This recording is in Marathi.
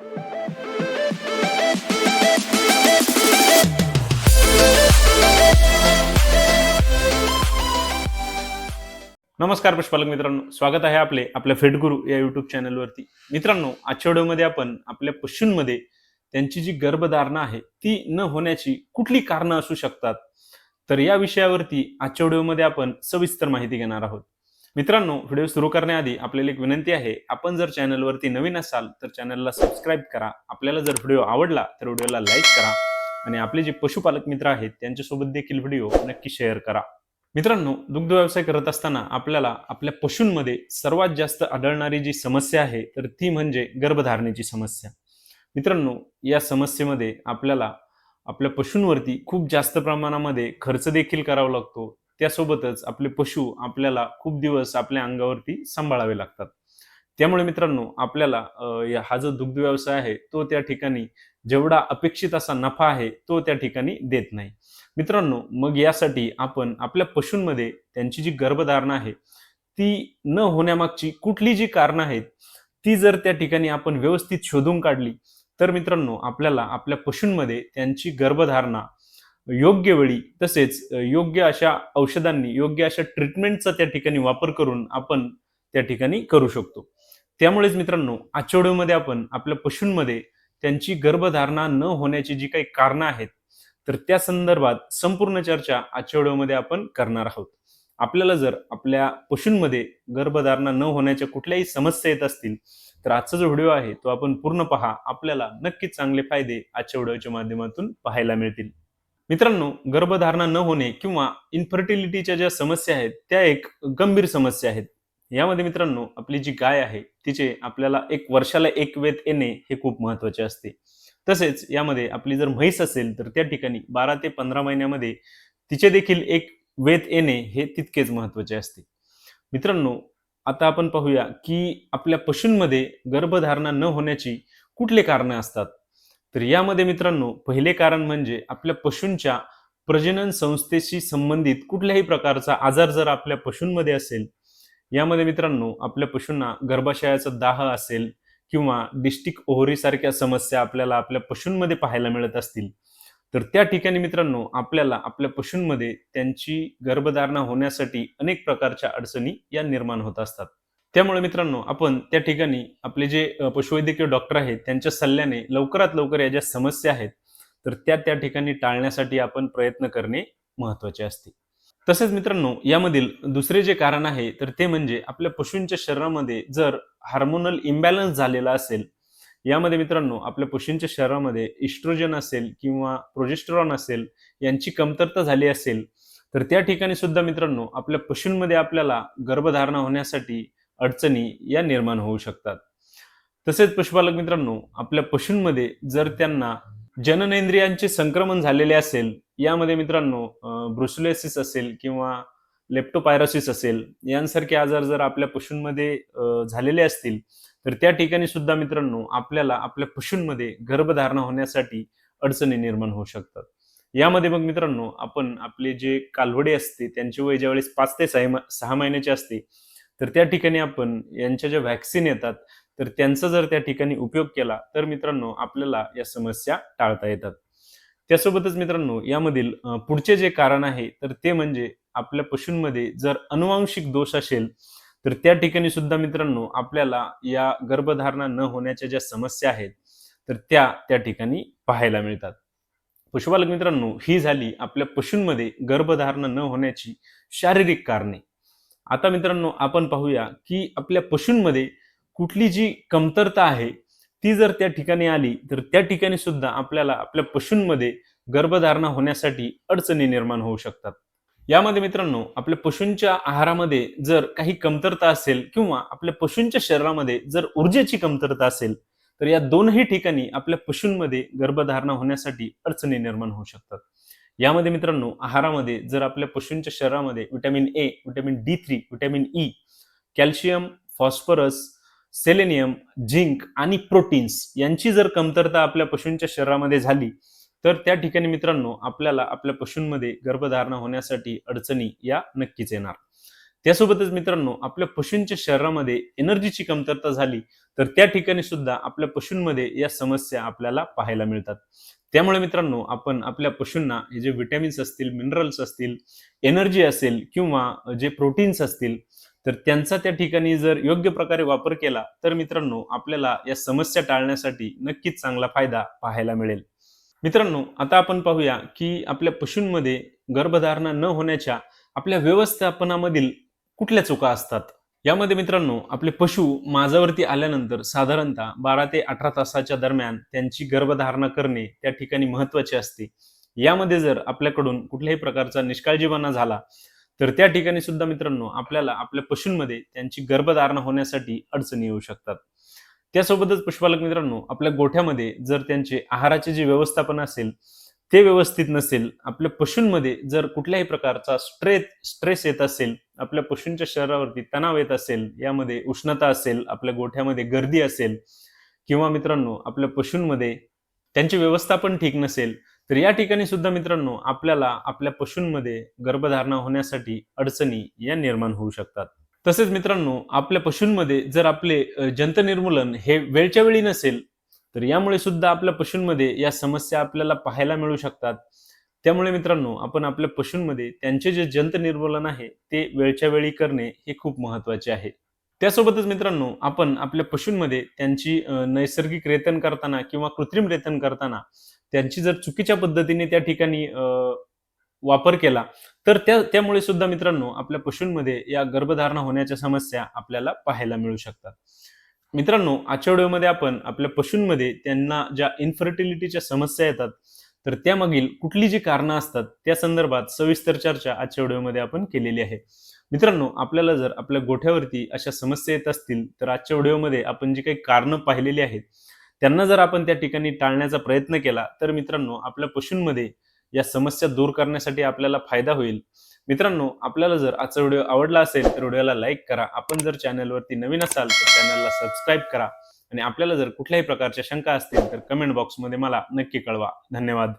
नमस्कार पशुपालक मित्रांनो. स्वागत आहे आपले आपल्या फेटगुरू या युट्यूब चॅनलवरती मित्रांनो आजच्या व्हिडिओमध्ये आपण आपल्या पशूंमध्ये त्यांची जी गर्भधारणा आहे ती न होण्याची कुठली कारणं असू शकतात? तर या विषयावरती आजच्या व्हिडिओमध्ये आपण सविस्तर माहिती घेणार आहोत. मित्रांनो व्हिडिओ सुरू करण्याआधी आपल्याला एक विनंती आहे आपण जर चॅनलवरती नवीन असाल तर चॅनलला सबस्क्राईब करा. आपल्याला जर व्हिडिओ आवडला तर व्हिडिओला लाईक करा आणि आपले जे पशुपालक मित्र आहेत त्यांच्यासोबत देखील व्हिडिओ नक्की शेअर करा. मित्रांनो दुग्ध व्यवसाय करत असताना आपल्याला आपल्या पशूंमध्ये सर्वात जास्त आढळणारी जी समस्या आहे तर ती म्हणजे गर्भधारणेची समस्या. मित्रांनो या समस्येमध्ये आपल्याला आपल्या पशूंवरती खूप जास्त प्रमाणामध्ये खर्च देखील करावा लागतो. त्यासोबतच आपले पशु आपल्याला खूप दिवस आपल्या अंगावरती सांभाळावे लागतात. त्यामुळे मित्रांनो आपल्याला हा जो दुग्ध व्यवसाय आहे तो त्या ठिकाणी जेवढा अपेक्षित असा नफा आहे तो त्या ठिकाणी देत नाही. मित्रांनो मग यासाठी आपण आपल्या पशूंमध्ये त्यांची जी गर्भधारणा आहे ती न होण्यामागची कुठली जी कारणं आहेत ती जर त्या ठिकाणी आपण व्यवस्थित शोधून काढली तर मित्रांनो आपल्याला आपल्या पशूंमध्ये त्यांची गर्भधारणा योग्य वेळी तसेच योग्य अशा औषधांनी योग्य अशा ट्रीटमेंटचा त्या ठिकाणी वापर करून आपण त्या ठिकाणी करू शकतो. त्यामुळेच मित्रांनो आजच्या आपण आपल्या पशूंमध्ये त्यांची गर्भधारणा न होण्याची जी काही कारणं आहेत तर त्या संदर्भात संपूर्ण चर्चा आजच्या व्हिडिओमध्ये आपण करणार आहोत. आपल्याला जर आपल्या पशूंमध्ये गर्भधारणा न होण्याच्या कुठल्याही समस्या येत असतील तर आजचा जो व्हिडिओ आहे तो आपण पूर्ण पहा. आपल्याला नक्कीच चांगले फायदे आजच्या व्हिडिओच्या माध्यमातून पाहायला मिळतील. मित्रांनो गर्भधारणा न होणे किंवा इन्फर्टिलिटीच्या ज्या समस्या आहेत त्या एक गंभीर समस्या आहेत. यामध्ये मित्रांनो आपली जी गाय आहे तिचे आपल्याला एक वर्षाला एक वेत येणे हे खूप महत्त्वाचे असते. तसेच यामध्ये आपली जर म्हैस असेल तर त्या ठिकाणी बारा ते पंधरा महिन्यामध्ये तिचे देखील एक वेत येणे हे तितकेच महत्त्वाचे असते. मित्रांनो आता आपण पाहूया की आपल्या पशूंमध्ये गर्भधारणा न होण्याची कुठले कारणं असतात? तर यामध्ये मित्रांनो पहिले कारण म्हणजे आपल्या पशूंच्या प्रजनन संस्थेशी संबंधित कुठल्याही प्रकारचा आजार जर आपल्या पशूंमध्ये असेल यामध्ये मित्रांनो आपल्या पशूंना गर्भाशयाचा दाह असेल किंवा डिस्टिक ओहरीसारख्या समस्या आपल्याला आपल्या पशूंमध्ये पाहायला मिळत असतील तर त्या ठिकाणी मित्रांनो आपल्याला आपल्या पशूंमध्ये त्यांची गर्भधारणा होण्यासाठी अनेक प्रकारच्या अडचणी या निर्माण होत असतात. त्यामुळे मित्रांनो आपण त्या ठिकाणी आपले जे पशुवैद्यकीय डॉक्टर आहेत त्यांच्या सल्ल्याने लवकरात लवकर या ज्या समस्या आहेत तर त्या त्या ठिकाणी टाळण्यासाठी आपण प्रयत्न करणे महत्त्वाचे असते. तसेच मित्रांनो यामधील दुसरे जे कारण आहे तर ते म्हणजे आपल्या पशूंच्या शरीरामध्ये जर हार्मोनल इम्बॅलन्स झालेला असेल यामध्ये मित्रांनो आपल्या पशूंच्या शरीरामध्ये इस्ट्रोजन असेल किंवा प्रोजेस्टेरॉन असेल यांची कमतरता झाली असेल तर त्या ठिकाणी सुद्धा मित्रांनो आपल्या पशूंमध्ये आपल्याला गर्भधारणा होण्यासाठी अडचणी या निर्माण होऊ शकतात. तसेच पशुपालक मित्रांनो आपल्या पशूंमध्ये जर त्यांना जननेंद्रियांचे संक्रमण झालेले असेल यामध्ये मित्रांनो ब्रुसुलेसिस असेल किंवा लेप्टोपायरोसिस असेल यांसारखे आजार जर आपल्या पशूंमध्ये झालेले असतील तर त्या ठिकाणी सुद्धा मित्रांनो आपल्याला आपल्या पशूंमध्ये गर्भधारणा होण्यासाठी अडचणी निर्माण होऊ शकतात. यामध्ये मग मित्रांनो आपण आपले जे कालवडे असते त्यांचे वय ज्यावेळेस पाच ते सहा सहा महिन्याचे असते तर त्या ठिकाणी आपण यांच्या ज्या व्हॅक्सिन येतात तर त्यांचा जर त्या ठिकाणी उपयोग केला तर मित्रांनो आपल्याला या समस्या टाळता येतात. त्यासोबतच मित्रांनो यामधील पुढचे जे कारण आहे तर ते म्हणजे आपल्या पशूंमध्ये जर अनुवांशिक दोष असेल तर त्या ठिकाणी सुद्धा मित्रांनो आपल्याला या गर्भधारणा न होण्याच्या ज्या समस्या आहेत तर त्या त्या ठिकाणी पाहायला मिळतात. पशुपालक मित्रांनो ही झाली आपल्या पशूंमध्ये गर्भधारणा न होण्याची शारीरिक कारणे. आता मित्रांनो आपण पाहूया की आपल्या पशूंमध्ये कुठली जी कमतरता आहे ती जर त्या ठिकाणी आली तर त्या ठिकाणी सुद्धा आपल्याला आपल्या पशूंमध्ये गर्भधारणा होण्यासाठी अडचणी निर्माण होऊ शकतात. यामध्ये मित्रांनो आपल्या पशूंच्या आहारामध्ये जर काही कमतरता असेल किंवा आपल्या पशूंच्या शरीरामध्ये जर ऊर्जेची कमतरता असेल तर या दोनही ठिकाणी आपल्या पशूंमध्ये गर्भधारणा होण्यासाठी अडचणी निर्माण होऊ शकतात. यामध्ये मित्रांनो आहारामध्ये जर आपल्या पशूंच्या शरीरामध्ये vitamin A vitamin D three vitamin E e, calcium phosphorus selenium zinc आणि प्रोटीन्स यांची जर कमतरता आपल्या पशूंच्या शरीरामध्ये झाली तर त्या ठिकाणी मित्रांनो आपल्याला आपल्या पशूंमध्ये गर्भधारणा होण्यासाठी अडचणी या नक्कीच येणार. त्यासोबतच मित्रांनो आपल्या पशूंच्या शरीरामध्ये एनर्जीची कमतरता झाली तर त्या ठिकाणी सुद्धा आपल्या पशूंमध्ये या समस्या आपल्याला पाहायला मिळतात. त्यामुळे मित्रांनो आपण आपल्या पशूंना हे जे विटॅमिन्स असतील मिनरल्स असतील एनर्जी असेल किंवा जे प्रोटीन्स असतील तर त्यांचा त्या ठिकाणी जर योग्य प्रकारे वापर केला तर मित्रांनो आपल्याला या समस्या टाळण्यासाठी नक्कीच चांगला फायदा पाहायला मिळेल. मित्रांनो आता आपण पाहूया की आपल्या पशूंमध्ये गर्भधारणा न होण्याच्या आपल्या व्यवस्थापनामधील कुठल्या चुका असतात? यामध्ये मित्रांनो आपले पशु माझावरती आल्यानंतर साधारणतः बारा ते अठरा तासाच्या दरम्यान त्यांची गर्भधारणा करणे त्या ठिकाणी महत्त्वाचे असते. यामध्ये जर आपल्याकडून कुठल्याही प्रकारचा निष्काळजीपणा झाला तर त्या ठिकाणी सुद्धा मित्रांनो आपल्याला आपल्या पशूंमध्ये त्यांची गर्भधारणा होण्यासाठी अडचणी येऊ शकतात. त्यासोबतच पुष्पालक मित्रांनो आपल्या गोठ्यामध्ये जर त्यांचे आहाराचे जे व्यवस्थापन असेल ते व्यवस्थित नसेल आपल्या पशूंमध्ये जर कुठल्याही प्रकारचा स्ट्रेस स्ट्रेस येत असेल आपल्या पशूंच्या शरीरावरती तणाव येत असेल यामध्ये उष्णता असेल आपल्या गोठ्यामध्ये गर्दी असेल किंवा मित्रांनो आपल्या पशूंमध्ये त्यांचे व्यवस्थापन ठीक नसेल तर या ठिकाणी सुद्धा मित्रांनो आपल्याला आपल्या पशूंमध्ये गर्भधारणा होण्यासाठी अडचणी या निर्माण होऊ शकतात. तसेच मित्रांनो आपल्या पशूंमध्ये जर आपले जंत निर्मूलन हे वेळच्या वेळी नसेल तर यामुळे सुद्धा आपल्या पशूंमध्ये या समस्या आपल्याला पाहायला मिळू शकतात. त्यामुळे मित्रांनो आपण आपल्या पशूंमध्ये त्यांचे जे जंत निर्मूलन आहे ते वेळच्या वेळी करणे हे खूप महत्त्वाचे आहे. त्यासोबतच मित्रांनो आपण आपल्या पशूंमध्ये त्यांची नैसर्गिक रेतन करताना किंवा कृत्रिम रेतन करताना त्यांची जर चुकीच्या पद्धतीने त्या ठिकाणी वापर केला तर त्या त्यामुळे सुद्धा मित्रांनो आपल्या पशूंमध्ये या गर्भधारणा होण्याच्या समस्या आपल्याला पाहायला मिळू शकतात. मित्रांनो आजच्या व्हिडिओमध्ये आपण आपल्या पशूंमध्ये त्यांना ज्या इन्फर्टिलिटीच्या समस्या येतात तर त्यामागील कुठली जी कारणं असतात त्या संदर्भात सविस्तर चर्चा आजच्या व्हिडिओमध्ये आपण केलेली आहे. मित्रांनो आपल्याला जर आपल्या गोठ्यावरती अशा समस्या येत असतील तर आजच्या व्हिडिओमध्ये आपण जी काही कारणं पाहिलेली आहेत त्यांना जर आपण त्या ठिकाणी टाळण्याचा प्रयत्न केला तर मित्रांनो आपल्या पशूंमध्ये या समस्या दूर करण्यासाठी आपल्याला फायदा होईल. मित्रांनो आपल्याला जर आजचा व्हिडिओ आवडला असेल तर व्हिडिओला लाईक करा. आपण जर चॅनलवरती नवीन असाल तर चॅनलला सबस्क्राईब करा. आणि आपल्याला जर कुठल्याही प्रकारच्या शंका असतील तर कमेंट बॉक्समध्ये मला नक्की कळवा. धन्यवाद.